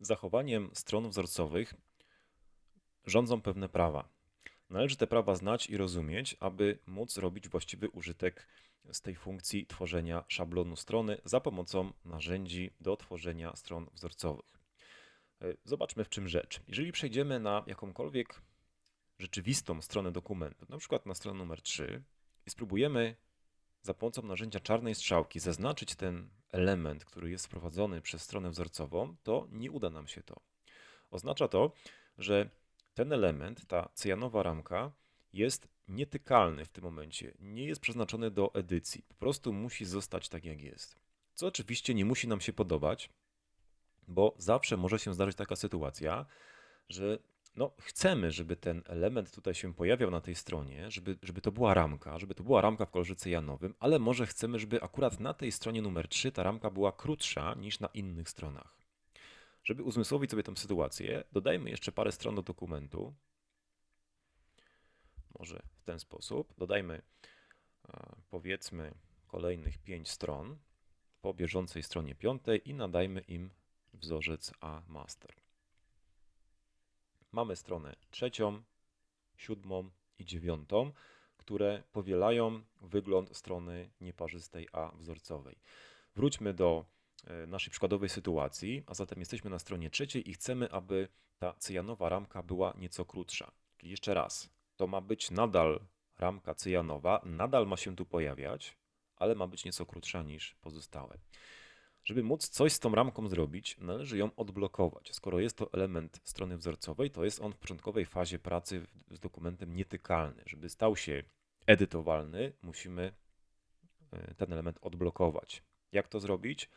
Zachowaniem stron wzorcowych rządzą pewne prawa. Należy te prawa znać i rozumieć, aby móc robić właściwy użytek z tej funkcji tworzenia szablonu strony za pomocą narzędzi do tworzenia stron wzorcowych. E, Zobaczmy w czym rzecz. Jeżeli przejdziemy na jakąkolwiek rzeczywistą stronę dokumentu, na przykład na stronę numer 3 i spróbujemy za pomocą narzędzia czarnej strzałki zaznaczyć ten element, który jest wprowadzony przez stronę wzorcową, to nie uda nam się to. Oznacza to, że ten element, ta cyjanowa ramka, jest nietykalny w tym momencie. Nie jest przeznaczony do edycji. Po prostu musi zostać tak, jak jest. Co oczywiście nie musi nam się podobać, bo zawsze może się zdarzyć taka sytuacja, że no, chcemy, żeby ten element tutaj się pojawiał na tej stronie, żeby, żeby to była ramka, żeby to była ramka w kolorze cyjanowym, ale może chcemy, żeby akurat na tej stronie numer 3 ta ramka była krótsza niż na innych stronach. Żeby uzmysłowić sobie tę sytuację, dodajmy jeszcze parę stron do dokumentu. Może w ten sposób. Dodajmy powiedzmy kolejnych 5 stron po bieżącej stronie piątej i nadajmy im wzorzec A master. Mamy stronę trzecią, siódmą i dziewiątą, które powielają wygląd strony nieparzystej A wzorcowej. Wróćmy do e, naszej przykładowej sytuacji, a zatem jesteśmy na stronie trzeciej i chcemy, aby ta cyjanowa ramka była nieco krótsza. Czyli jeszcze raz, to ma być nadal ramka cyjanowa, nadal ma się tu pojawiać, ale ma być nieco krótsza niż pozostałe. Żeby móc coś z tą ramką zrobić, należy ją odblokować. Skoro jest to element strony wzorcowej, to jest on w początkowej fazie pracy z dokumentem nietykalny. Żeby stał się edytowalny, musimy e, ten element odblokować. Jak to zrobić?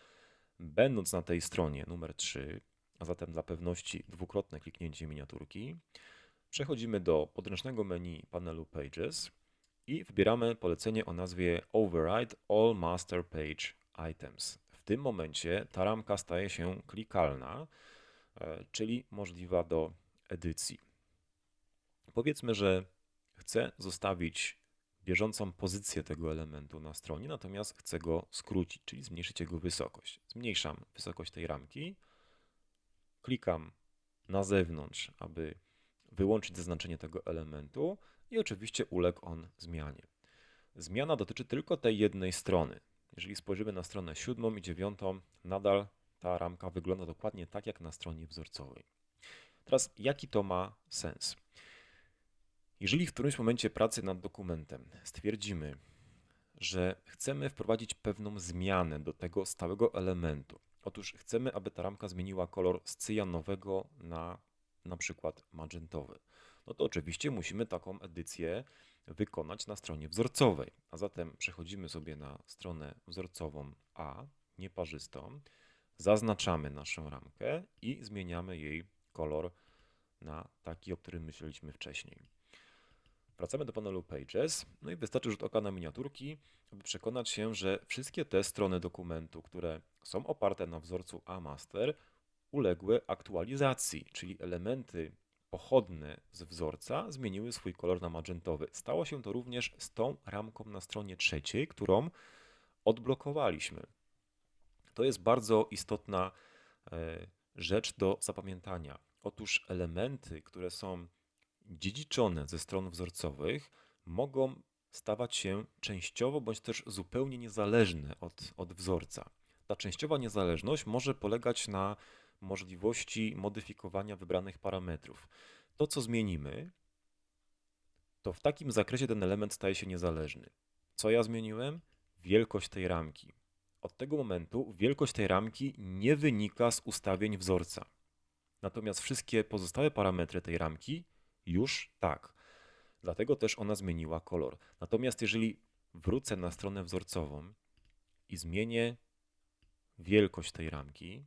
Będąc na tej stronie numer 3, a zatem dla pewności dwukrotne kliknięcie miniaturki, przechodzimy do podręcznego menu panelu Pages i wybieramy polecenie o nazwie Override All Master Page Items. Tym momencie ta ramka staje się klikalna, e, czyli możliwa do edycji. Powiedzmy, że chcę zostawić bieżącą pozycję tego elementu na stronie, natomiast chcę go skrócić, czyli zmniejszyć jego wysokość. Zmniejszam wysokość tej ramki, klikam na zewnątrz, aby wyłączyć zaznaczenie tego elementu i oczywiście uległ on zmianie. Zmiana dotyczy tylko tej jednej strony. Jeżeli spojrzymy na stronę siódmą i dziewiątą, nadal ta ramka wygląda dokładnie tak jak na stronie wzorcowej. Teraz, jaki to ma sens? Jeżeli w którymś momencie pracy nad dokumentem stwierdzimy, że chcemy wprowadzić pewną zmianę do tego stałego elementu, otóż chcemy, aby ta ramka zmieniła kolor z cyjanowego na na przykład magentowy, no to oczywiście musimy taką edycję wykonać na stronie wzorcowej. A zatem przechodzimy sobie na stronę wzorcową A, nieparzystą, zaznaczamy naszą ramkę i zmieniamy jej kolor na taki, o którym myśleliśmy wcześniej. Wracamy do panelu Pages, no i wystarczy rzut oka na miniaturki, aby przekonać się, że wszystkie te strony dokumentu, które są oparte na wzorcu A master, uległy aktualizacji, czyli elementy pochodne z wzorca zmieniły swój kolor na magentowy. Stało się to również z tą ramką na stronie trzeciej, którą odblokowaliśmy. To jest bardzo istotna e, rzecz do zapamiętania. Otóż elementy, które są dziedziczone ze stron wzorcowych, mogą stawać się częściowo bądź też zupełnie niezależne od, od wzorca. Ta częściowa niezależność może polegać na możliwości modyfikowania wybranych parametrów. To, co zmienimy, to w takim zakresie ten element staje się niezależny. Co ja zmieniłem? Wielkość tej ramki. Od tego momentu wielkość tej ramki nie wynika z ustawień wzorca. Natomiast wszystkie pozostałe parametry tej ramki już tak. Dlatego też ona zmieniła kolor. Natomiast jeżeli wrócę na stronę wzorcową i zmienię wielkość tej ramki,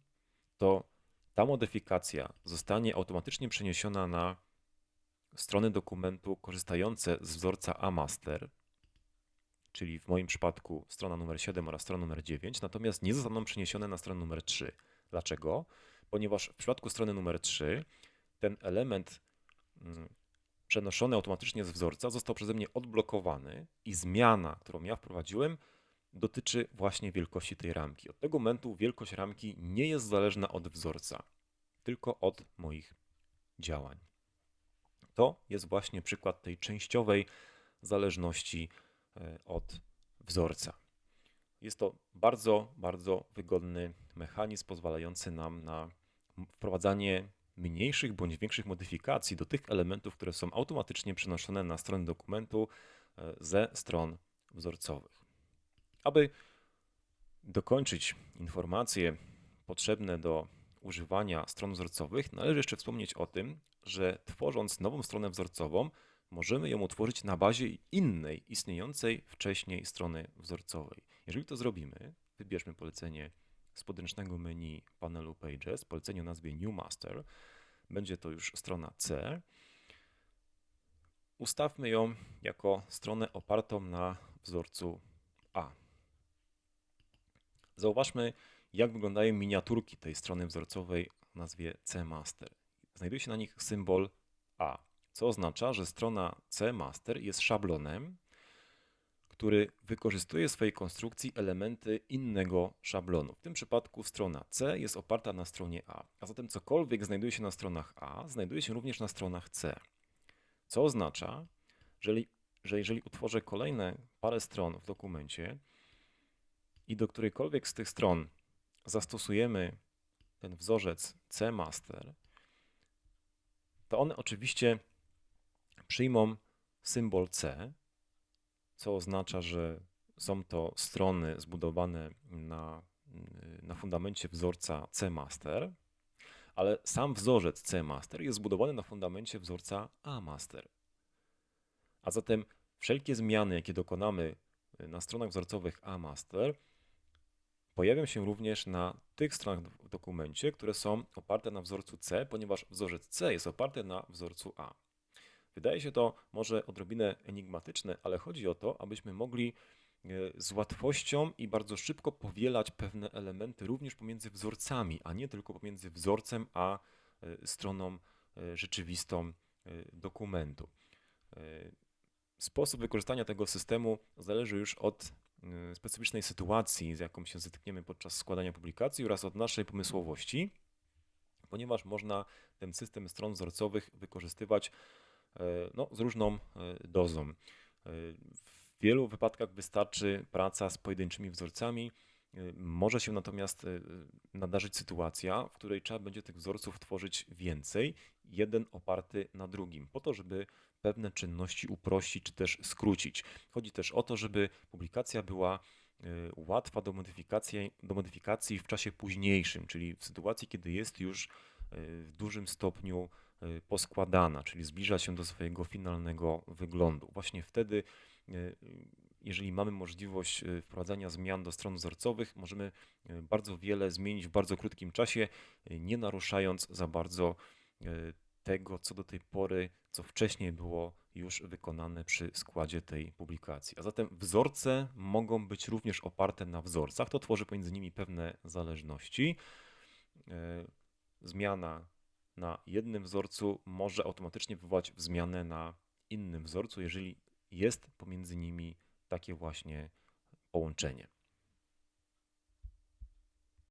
to ta modyfikacja zostanie automatycznie przeniesiona na strony dokumentu korzystające z wzorca AMaster, czyli w moim przypadku strona numer 7 oraz strona numer 9, natomiast nie zostaną przeniesione na stronę numer 3. Dlaczego? Ponieważ w przypadku strony numer 3 ten element mm, przenoszony automatycznie z wzorca został przeze mnie odblokowany i zmiana, którą ja wprowadziłem, dotyczy właśnie wielkości tej ramki. Od tego momentu wielkość ramki nie jest zależna od wzorca. tylko od moich działań. To jest właśnie przykład tej częściowej zależności e, od wzorca. Jest to bardzo, bardzo wygodny mechanizm pozwalający nam na wprowadzanie mniejszych bądź większych modyfikacji do tych elementów, które są automatycznie przenoszone na stronę dokumentu e, ze stron wzorcowych. Aby dokończyć informacje potrzebne do używania stron wzorcowych, należy jeszcze wspomnieć o tym, że tworząc nową stronę wzorcową, możemy ją utworzyć na bazie innej, istniejącej wcześniej strony wzorcowej. Jeżeli to zrobimy, wybierzmy polecenie z podręcznego menu panelu Pages, polecenie o nazwie New Master. Będzie to już strona C. Ustawmy ją jako stronę opartą na wzorcu A. Zauważmy, jak wyglądają miniaturki tej strony wzorcowej o nazwie C Master. Znajduje się na nich symbol A, co oznacza, że strona C Master jest szablonem, który wykorzystuje w swojej konstrukcji elementy innego szablonu. W tym przypadku strona C jest oparta na stronie A, a zatem cokolwiek znajduje się na stronach A, znajduje się również na stronach C. Co oznacza, że, że jeżeli utworzę kolejne parę stron w dokumencie i do którejkolwiek z tych stron zastosujemy ten wzorzec C master, to one oczywiście przyjmą symbol C, co oznacza, że są to strony zbudowane na, na fundamencie wzorca C master, ale sam wzorzec C master jest zbudowany na fundamencie wzorca A master. A zatem wszelkie zmiany, jakie dokonamy na stronach wzorcowych A master, pojawią się również na tych stronach w dokumencie, które są oparte na wzorcu C, ponieważ wzorzec C jest oparty na wzorcu A. Wydaje się to może odrobinę enigmatyczne, ale chodzi o to, abyśmy mogli e, z łatwością i bardzo szybko powielać pewne elementy również pomiędzy wzorcami, a nie tylko pomiędzy wzorcem a e, stroną e, rzeczywistą dokumentu. Sposób wykorzystania tego systemu zależy już od specyficznej sytuacji, z jaką się zetkniemy podczas składania publikacji oraz od naszej pomysłowości, ponieważ można ten system stron wzorcowych wykorzystywać E, no, z różną e, dozą. W wielu wypadkach wystarczy praca z pojedynczymi wzorcami. Może się natomiast nadarzyć sytuacja, w której trzeba będzie tych wzorców tworzyć więcej, jeden oparty na drugim, po to, żeby pewne czynności uprościć czy też skrócić. Chodzi też o to, żeby publikacja była łatwa do modyfikacji, do modyfikacji w czasie późniejszym, czyli w sytuacji, kiedy jest już w dużym stopniu Y, poskładana, czyli zbliża się do swojego finalnego wyglądu. Właśnie wtedy, y, jeżeli mamy możliwość y, wprowadzania zmian do stron wzorcowych, możemy bardzo wiele zmienić w bardzo krótkim czasie, nie naruszając za bardzo tego, co do tej pory, co wcześniej było już wykonane przy składzie tej publikacji. A zatem wzorce mogą być również oparte na wzorcach. To tworzy pomiędzy nimi pewne zależności. Zmiana na jednym wzorcu może automatycznie wywołać zmianę na innym wzorcu, jeżeli jest pomiędzy nimi takie właśnie połączenie.